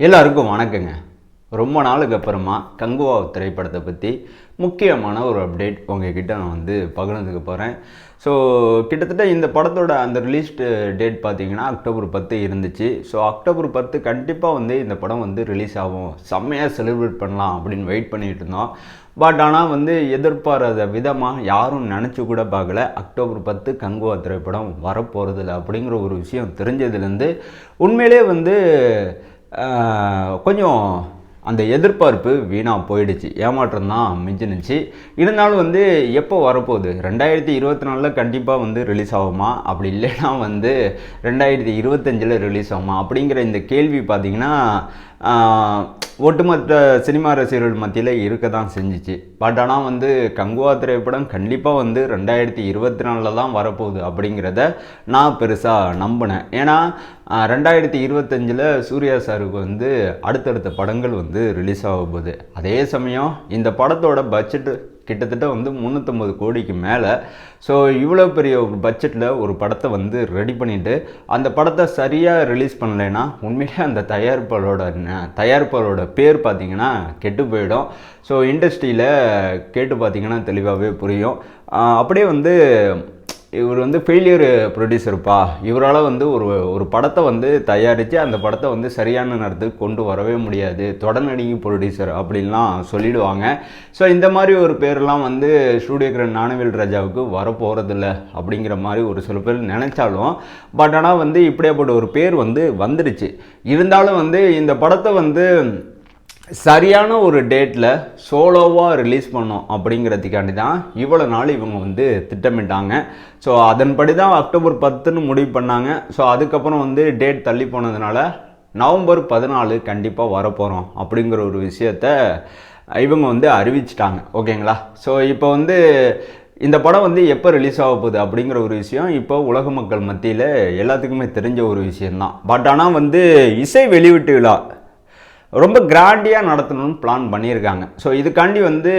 எல்லாருக்கும் வணக்கங்க. ரொம்ப நாளுக்கு அப்புறமா கங்குவா திரைப்படத்தை பற்றி முக்கியமான ஒரு அப்டேட் உங்ககிட்ட நான் வந்து பகிர்ந்துக்க போகிறேன் ஸோ கிட்டத்தட்ட இந்த படத்தோட அந்த ரிலீஸ் டேட் பார்த்தீங்கன்னா அக்டோபர் பத்து இருந்துச்சு. ஸோ அக்டோபர் பத்து கண்டிப்பாக வந்து இந்த படம் வந்து ரிலீஸ் ஆகும். செம்மையாக செலிப்ரேட் பண்ணலாம் அப்படின்னு வெயிட் பண்ணிகிட்டு இருந்தோம். பட் ஆனால் வந்து எதிர்பாராத விதமாக யாரும் நினச்சி கூட பார்க்கல. அக்டோபர் பத்து கங்குவா திரைப்படம் வரப்போகிறதில்ல அப்படிங்கிற ஒரு விஷயம் தெரிஞ்சதுலேருந்து உண்மையிலே வந்து கொஞ்சம் அந்த எதிர்பார்ப்பு வீணாக போயிடுச்சு. ஏமாற்றம் தான் மிஞ்சினுச்சு இருந்தாலும் வந்து எப்போ வரப்போகுது? ரெண்டாயிரத்தி இருபத்தி நாலில் கண்டிப்பாக வந்து ரிலீஸ் ஆகுமா? அப்படி இல்லைன்னா வந்து ரெண்டாயிரத்தி இருபத்தஞ்சில் ரிலீஸ் ஆகுமா? அப்படிங்கிற இந்த கேள்வி பார்த்தீங்கன்னா ஒட்டுமொத்த சினிமா ரசிகர்கள் மத்தியில் இருக்க தான் செஞ்சிச்சு. பட் ஆனால் வந்து கங்குவா திரைப்படம் கண்டிப்பாக வந்து ரெண்டாயிரத்தி இருபத்தி நாலில் தான் வரப்போகுது அப்படிங்கிறத நான் பெருசாக நம்பினேன். ஏன்னா ரெண்டாயிரத்தி இருபத்தஞ்சில் சூர்யா சாருக்கு வந்து அடுத்தடுத்த படங்கள் வந்து ரிலீஸ் ஆக போகுது. அதே சமயம் இந்த படத்தோட பட்ஜெட்டு கிட்டத்தட்ட வந்து முந்நூற்றம்பது கோடிக்கு மேலே. ஸோ இவ்வளோ பெரிய ஒரு பட்ஜெட்டில் ஒரு படத்தை வந்து ரெடி பண்ணிவிட்டு அந்த படத்தை சரியாக ரிலீஸ் பண்ணலைன்னா உண்மையிலே அந்த தயாரிப்பாளரோட ந- தயாரிப்பாளரோட பேர் பார்த்திங்கன்னா கெட்டு போயிடும். ஸோ இண்டஸ்ட்ரியில் கேட்டு பார்த்தீங்கன்னா தெளிவாகவே புரியும். அப்படியே வந்து இவர் வந்து ஃபெயிலியர் ப்ரொடியூசர்ப்பா இவரால் வந்து ஒரு ஒரு படத்தை வந்து தயாரித்து அந்த படத்தை வந்து சரியான நேரத்துக்கு கொண்டு வரவே முடியாது. தொடர்நடிகை ப்ரொடியூசர் அப்படின்லாம் சொல்லிடுவாங்க. ஸோ இந்த மாதிரி ஒரு பேர்லாம் வந்து ஸ்டூடியோகிரன் ஞானவேல் ராஜாவுக்கு வரப்போகிறதில்ல அப்படிங்கிற மாதிரி ஒரு சில பேர் நினச்சாலும் பட் ஆனால் வந்து இப்படியாப்பட்ட ஒரு பேர் வந்து வந்துடுச்சு. இருந்தாலும் வந்து இந்த படத்தை வந்து சரியான ஒரு டேட்டில் சோலோவாக ரிலீஸ் பண்ணோம் அப்படிங்கிறதுக்காண்டி தான் இவ்வளோ நாள் இவங்க வந்து திட்டமிட்டாங்க. ஸோ அதன்படி தான் அக்டோபர் பத்துன்னு முடிவு பண்ணாங்க. ஸோ அதுக்கப்புறம் வந்து டேட் தள்ளி போனதுனால நவம்பர் பதினாலு கண்டிப்பாக வரப்போகிறோம் அப்படிங்கிற ஒரு விஷயத்த இவங்க வந்து அறிவிச்சிட்டாங்க. ஓகேங்களா? ஸோ இப்போ வந்து இந்த படம் வந்து எப்போ ரிலீஸ் ஆக போகுது அப்படிங்கிற ஒரு விஷயம் இப்போ உலக மக்கள் மத்தியில் எல்லாத்துக்குமே தெரிஞ்ச ஒரு விஷயம்தான். பட் ஆனால் வந்து இசை வெளியீட்டு விழா ரொம்ப கிராண்டியாக நடத்தணும்னு பிளான் பண்ணியிருக்காங்க. ஸோ இதுக்காண்டி வந்து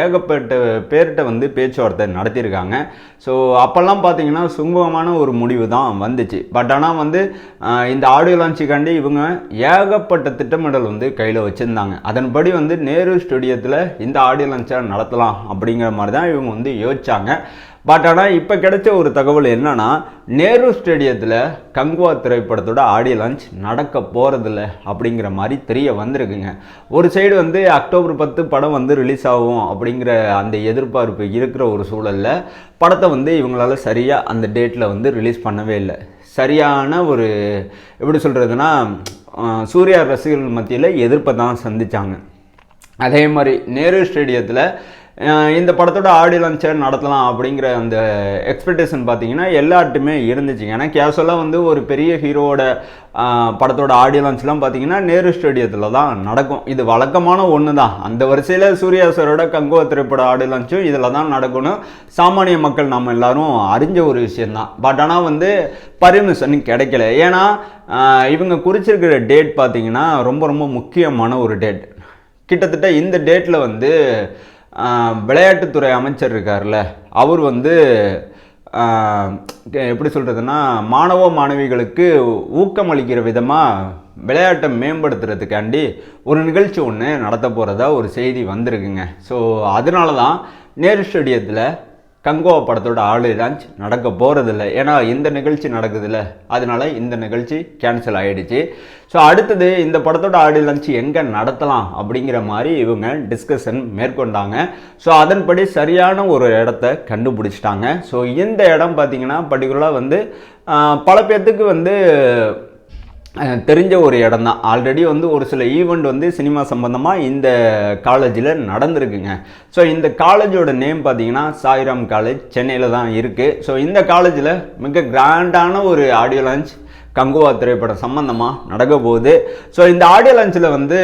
ஏகப்பட்ட பேர்கிட்ட வந்து பேச்சுவார்த்தை நடத்தியிருக்காங்க. ஸோ அப்போல்லாம் பார்த்தீங்கன்னா சுமூகமான ஒரு முடிவு தான் வந்துச்சு. பட் ஆனால் வந்து இந்த ஆடியோ லான்ச்சுக்காண்டி இவங்க ஏகப்பட்ட திட்டமிடல் வந்து கையில் வச்சுருந்தாங்க. அதன்படி வந்து நேரு ஸ்டுடியோத்தில் இந்த ஆடியோ லான்ச்சை நடத்தலாம் அப்படிங்கிற மாதிரி தான் இவங்க வந்து யோசிச்சாங்க. பட் ஆனால் இப்போ கிடைச்ச ஒரு தகவல் என்னன்னா நேரு ஸ்டேடியத்தில் கங்குவா திரைப்படத்தோட ஆடியோ லான்ச் நடக்க போகிறதில்ல அப்படிங்கிற மாதிரி தெரிய வந்திருக்குங்க. ஒரு சைடு வந்து அக்டோபர் பத்து படம் வந்து ரிலீஸ் ஆகும் அப்படிங்கிற அந்த எதிர்பார்ப்பு இருக்கிற ஒரு சூழலில் படத்தை வந்து இவங்களால சரியாக அந்த டேட்டில் வந்து ரிலீஸ் பண்ணவே இல்லை. சரியான ஒரு எப்படி சொல்கிறதுனா சூர்யா ரசிகர்கள் மத்தியில் எதிர்ப்பை தான் சந்தித்தாங்க அதே மாதிரி நேரு ஸ்டேடியத்தில் இந்த படத்தோட ஆடியோ லான்ச்சர் நடத்தலாம் அப்படிங்கிற அந்த எக்ஸ்பெக்டேஷன் பார்த்தீங்கன்னா எல்லார்ட்டுமே இருந்துச்சு. ஏன்னா கேஷுவலாக வந்து ஒரு பெரிய ஹீரோவோட படத்தோட ஆடியோ லான்ச்லாம் பார்த்தீங்கன்னா நேரு ஸ்டேடியத்தில் தான் நடக்கும். இது வழக்கமான ஒன்று தான் அந்த வரிசையில் சூர்யா சாரோட கங்குவா திரைப்பட ஆடியோ லான்ச்சும் இதில் தான் நடக்கணும் சாமானிய மக்கள் நம்ம எல்லாரும் அறிஞ்ச ஒரு விஷயந்தான் பட் ஆனால் வந்து பர்மிஷன் கிடைக்கல. ஏன்னா இவங்க குறிச்சிருக்கிற டேட் பார்த்தீங்கன்னா ரொம்ப ரொம்ப முக்கியமான ஒரு டேட் கிட்டத்தட்ட இந்த டேட்டில் வந்து விளையாட்டுத்துறை அமைச்சர் இருக்கார்ல அவர் வந்து எப்படி சொல்கிறதுன்னா மாணவ மாணவிகளுக்கு ஊக்கமளிக்கிற விதமாக விளையாட்டை மேம்படுத்துறதுக்காண்டி ஒரு நிகழ்ச்சி ஒன்று நடத்த போகிறதா ஒரு செய்தி வந்திருக்குங்க. ஸோ அதனால தான் நேரு ஸ்டேடியத்தில் கங்கோவா படத்தோட ஆளு லான்ச் நடக்க போகிறதில்ல ஏன்னா இந்த நிகழ்ச்சி நடக்குதுல்ல. அதனால இந்த நிகழ்ச்சி கேன்சல் ஆகிடுச்சு ஸோ அடுத்தது இந்த படத்தோட ஆடியோ லான்ச் எங்கே நடத்தலாம் அப்படிங்கிற மாதிரி இவங்க டிஸ்கஷன் மேற்கொண்டாங்க. ஸோ அதன்படி சரியான ஒரு இடத்த கண்டுபிடிச்சிட்டாங்க. ஸோ இந்த இடம் பார்த்தீங்கன்னா பர்டிகுலராக வந்து பல பேர்த்துக்கு வந்து தெரிஞ்ச ஒரு இடம் தான் ஆல்ரெடி வந்து ஒரு சில ஈவெண்ட் வந்து சினிமா சம்பந்தமாக இந்த காலேஜில் நடந்திருக்குங்க. ஸோ இந்த காலேஜோட நேம் பார்த்தீங்கன்னா சாய்ராம் காலேஜ் சென்னையில் தான் இருக்குது ஸோ இந்த காலேஜில் மிக கிராண்டான ஒரு ஆடியோ லான்ச் கங்குவா திரைப்படம் சம்பந்தமாக நடக்க போகுது. ஸோ இந்த ஆடியோ லான்ச்சில் வந்து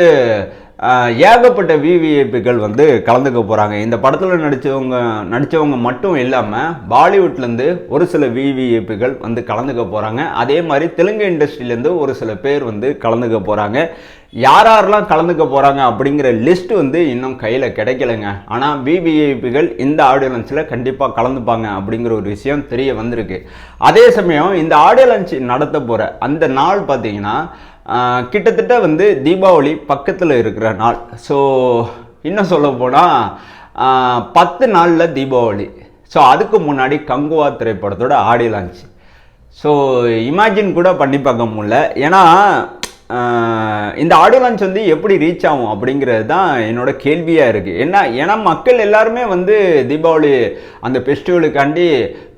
ஏகப்பட்ட விவிஐபிகள் வந்து கலந்துக்க போகிறாங்க இந்த படத்தில் நடித்தவங்க நடித்தவங்க மட்டும் இல்லாமல் பாலிவுட்லேருந்து ஒரு சில விவிஐபிகள் வந்து கலந்துக்க போகிறாங்க அதே மாதிரி தெலுங்கு இண்டஸ்ட்ரியிலேருந்து ஒரு சில பேர் வந்து கலந்துக்க போகிறாங்க யார் யாரெல்லாம் கலந்துக்க போகிறாங்க அப்படிங்கிற லிஸ்ட் வந்து இன்னும் கையில் கிடைக்கலைங்க. ஆனால் விவிஐபிகள் இந்த ஆடியோலன்சில் கண்டிப்பாக கலந்துப்பாங்க அப்படிங்கிற ஒரு விஷயம் தெரிய வந்திருக்கு. அதே சமயம் இந்த ஆடியோ லஞ்ச் நடத்த போகிற அந்த நாள் பார்த்தீங்கன்னா கிட்டத்தட்ட வந்து தீபாவளி பக்கத்தில் இருக்கிற நாள். ஸோ இன்னும் சொல்ல போனால் பத்து நாளில் தீபாவளி. ஸோ அதுக்கு முன்னாடி கங்குவா திரைப்படத்தோட ஆடி லான்ச் ஸோ இமேஜின் கூட பண்ணி பார்க்க முடியல. ஏன்னா இந்த ஆடியோ லான்ச் வந்து எப்படி ரீச் ஆகும் அப்படிங்கிறது தான் என்னோட கேள்வியாக இருக்குது என்ன ஏன்னா மக்கள் எல்லாருமே வந்து தீபாவளி அந்த ஃபெஸ்டிவலுக்காண்டி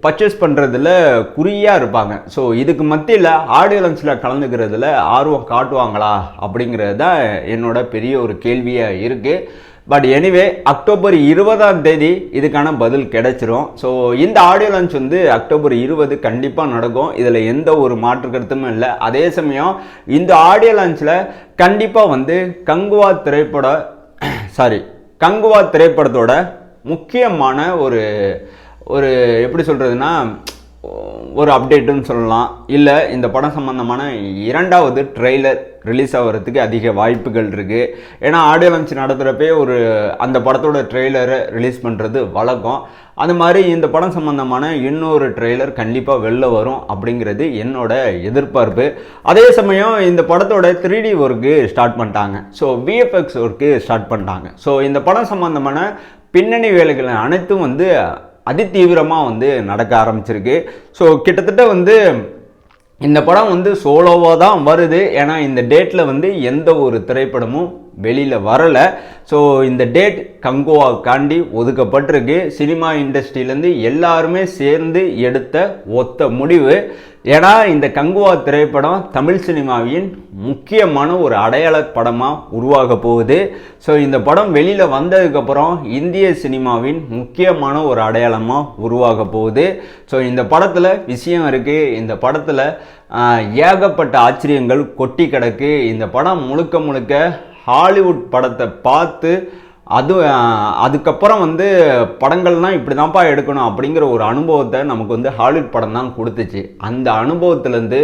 பர்ச்சேஸ் பண்ணுறதுல குறியாக இருப்பாங்க. ஸோ இதுக்கு மத்தியில் ஆடியோ லான்ச்சில் கலந்துக்கிறதுல ஆர்வம் காட்டுவாங்களா அப்படிங்கிறது தான் என்னோட பெரிய ஒரு கேள்வியாக இருக்குது பட் எனிவே அக்டோபர் இருபதாம் தேதி இதுக்கான பதில் கிடைச்சிரும். ஸோ இந்த ஆடியோ லான்ச் வந்து அக்டோபர் இருபது கண்டிப்பாக நடக்கும். இதில் எந்த ஒரு மாற்று கருத்தும் இல்லை. அதே சமயம் இந்த ஆடியோ லான்ச்சில் கண்டிப்பாக வந்து கங்குவா திரைப்பட சாரி கங்குவா திரைப்படத்தோட முக்கியமான ஒரு ஒரு எப்படி சொல்கிறதுனா ஒரு அப்டேட்டுன்னு சொல்லலாம். இல்லை இந்த படம் சம்மந்தமான இரண்டாவது ட்ரெய்லர் ரிலீஸ் ஆகிறதுக்கு அதிக வாய்ப்புகள் இருக்குது ஏன்னா ஆடியோ லஞ்ச் நடத்துகிறப்பே ஒரு அந்த படத்தோட ட்ரெய்லரை ரிலீஸ் பண்ணுறது வழக்கம். அது மாதிரி இந்த படம் சம்மந்தமான இன்னொரு ட்ரெய்லர் கண்டிப்பாக வெளில வரும் அப்படிங்கிறது என்னோட எதிர்பார்ப்பு. அதே சமயம் இந்த படத்தோட த்ரீ டி ஒர்க்கு ஸ்டார்ட் பண்ணிட்டாங்க. ஸோ விஎஃப்எக்ஸ் ஒர்க்கு ஸ்டார்ட் பண்ணிட்டாங்க. ஸோ இந்த படம் சம்மந்தமான பின்னணி வேலைகள் அனைத்தும் வந்து அதிதீவிரமாக வந்து நடக்க ஆரம்பிச்சிருக்கு. ஸோ கிட்டத்தட்ட வந்து இந்த படம் வந்து சோலோவாக தான் வருது. ஏன்னா இந்த டேட்டில் வந்து எந்த ஒரு திரைப்படமும் வெளியில் வரலை. ஸோ இந்த டேட் கங்குவாக்காண்டி ஒதுக்கப்பட்டிருக்கு. சினிமா இண்டஸ்ட்ரியிலேருந்து எல்லாருமே சேர்ந்து எடுத்த ஒத்த முடிவு. ஏன்னா இந்த கங்குவா திரைப்படம் தமிழ் சினிமாவின் முக்கியமான ஒரு அடையாள படமாக உருவாக போகுது. ஸோ இந்த படம் வெளியில் வந்ததுக்கப்புறம் இந்திய சினிமாவின் முக்கியமான ஒரு அடையாளமாக உருவாக போகுது. ஸோ இந்த படத்தில் விஷயம் இருக்குது இந்த படத்தில் ஏகப்பட்ட ஆச்சரியங்கள் கொட்டி கிடக்கு. இந்த படம் முழுக்க முழுக்க ஹாலிவுட் படத்தை பார்த்து அது அதுக்கப்புறம் வந்து படங்கள்லாம் இப்படி தான்ப்பா எடுக்கணும் அப்படிங்கிற ஒரு அனுபவத்தை நமக்கு வந்து ஹாலிவுட் படம் தான் கொடுத்துச்சு. அந்த அனுபவத்துலேருந்து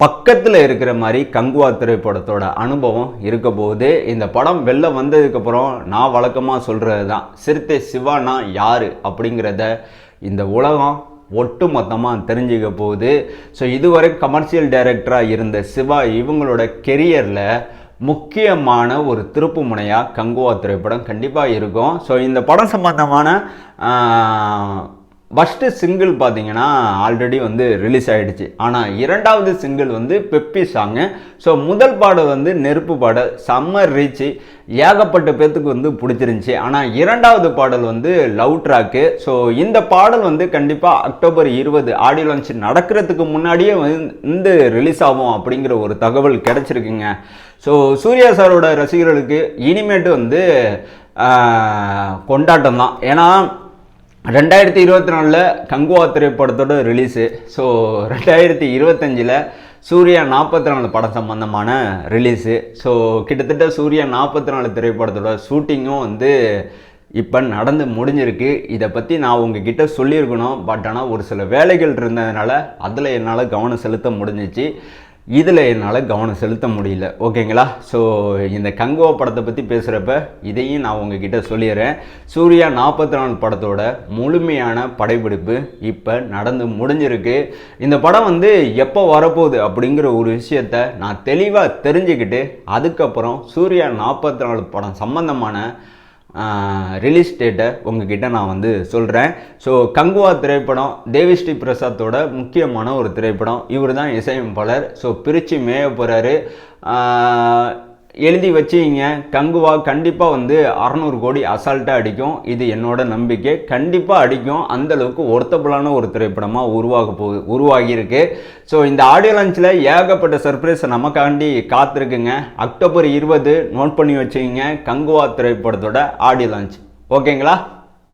பக்கத்தில் இருக்கிற மாதிரி கங்குவா திரைப்படத்தோட அனுபவம் இருக்க போகுது. இந்த படம் வெளில வந்ததுக்கப்புறம் நான் வழக்கமாக சொல்கிறது தான் சிறுத்தை சிவானா யார் அப்படிங்கிறத இந்த உலகம் ஒட்டு மொத்தமாக தெரிஞ்சுக்க போகுது. ஸோ இதுவரை கமர்ஷியல் டைரக்டராக இருந்த சிவா இவங்களோட கெரியரில் முக்கியமான ஒரு திருப்பு முனையாக கங்குவா திரைப்படம் கண்டிப்பாக இருக்கும். ஸோ இந்த படம் சம்பந்தமான ஃபஸ்ட்டு சிங்கிள் பார்த்தீங்கன்னா ஆல்ரெடி வந்து ரிலீஸ் ஆகிடுச்சு ஆனால் இரண்டாவது சிங்கிள் வந்து பெப்பி சாங்கு ஸோ முதல் பாடல் வந்து நெருப்பு பாடல் சம்மர் ரீச்சு ஏகப்பட்ட பேத்துக்கு வந்து பிடிச்சிருந்துச்சி. ஆனால் இரண்டாவது பாடல் வந்து லவ் ட்ராக்கு ஸோ இந்த பாடல் வந்து கண்டிப்பாக அக்டோபர் இருபது ஆடியோ லான்ச் நடக்கிறதுக்கு முன்னாடியே வந்து ரிலீஸ் ஆகும் அப்படிங்கிற ஒரு தகவல் கிடச்சிருக்குங்க. ஸோ சூர்யா சாரோட ரசிகர்களுக்கு இனிமேட்டு வந்து கொண்டாட்டம் தான் ஏன்னா ரெண்டாயிரத்தி இருபத்தி நாலில் கங்குவா திரைப்படத்தோட ரிலீஸு ஸோ ரெண்டாயிரத்தி இருபத்தஞ்சில் சூர்யா நாற்பத்தி நாலு படம் சம்பந்தமான ரிலீஸு ஸோ கிட்டத்தட்ட சூர்யா நாற்பத்தி நாலு திரைப்படத்தோட ஷூட்டிங்கும் வந்து இப்போ நடந்து முடிஞ்சிருக்கு. இதை பற்றி நான் உங்ககிட்ட சொல்லியிருக்கணும். பட் ஆனால் ஒரு சில வேலைகள் இருந்ததுனால அதில் என்னால் கவனம் செலுத்த முடிஞ்சிச்சு. இதில் என்னால் கவனம் செலுத்த முடியல. ஓகேங்களா ஸோ இந்த கங்குவா படத்தை பற்றி பேசுகிறப்ப இதையும் நான் உங்ககிட்ட சொல்லிடுறேன் சூர்யா நாற்பத்தி நாலு படத்தோட முழுமையான படைப்பிடிப்பு இப்போ நடந்து முடிஞ்சிருக்கு. இந்த படம் வந்து எப்போ வரப்போகுது அப்படிங்கிற ஒரு விஷயத்த நான் தெளிவாக தெரிஞ்சுக்கிட்டு அதுக்கப்புறம் சூர்யா நாற்பத்தி நாலு படம் சம்பந்தமான ரிலீஸ் டேட்டை உங்ககிட்ட நான் வந்து சொல்கிறேன் ஸோ கங்குவா திரைப்படம் தேவிஸ்ரீ பிரசாத்தோட முக்கியமான ஒரு திரைப்படம். இவர் தான் இசையமைப்பாளர் ஸோ பிரித்து மேய போகிறாரு எழுதி வச்சிங்க. கங்குவா கண்டிப்பாக வந்து அறநூறு கோடி அசால்ட்டாக அடிக்கும். இது என்னோட நம்பிக்கை. கண்டிப்பாக அடிக்கும். அந்தளவுக்கு ஒர்த்தபுளான ஒரு திரைப்படமாக உருவாக போகுது உருவாகியிருக்கு. ஸோ இந்த ஆடியோ லான்ச்சில் ஏகப்பட்ட சர்ப்ரைஸ் நமக்காண்டி காத்திருக்குங்க. அக்டோபர் இருபது நோட் பண்ணி வச்சுக்கிங்க கங்குவா திரைப்படத்தோட ஆடியோ லான்ச் ஓகேங்களா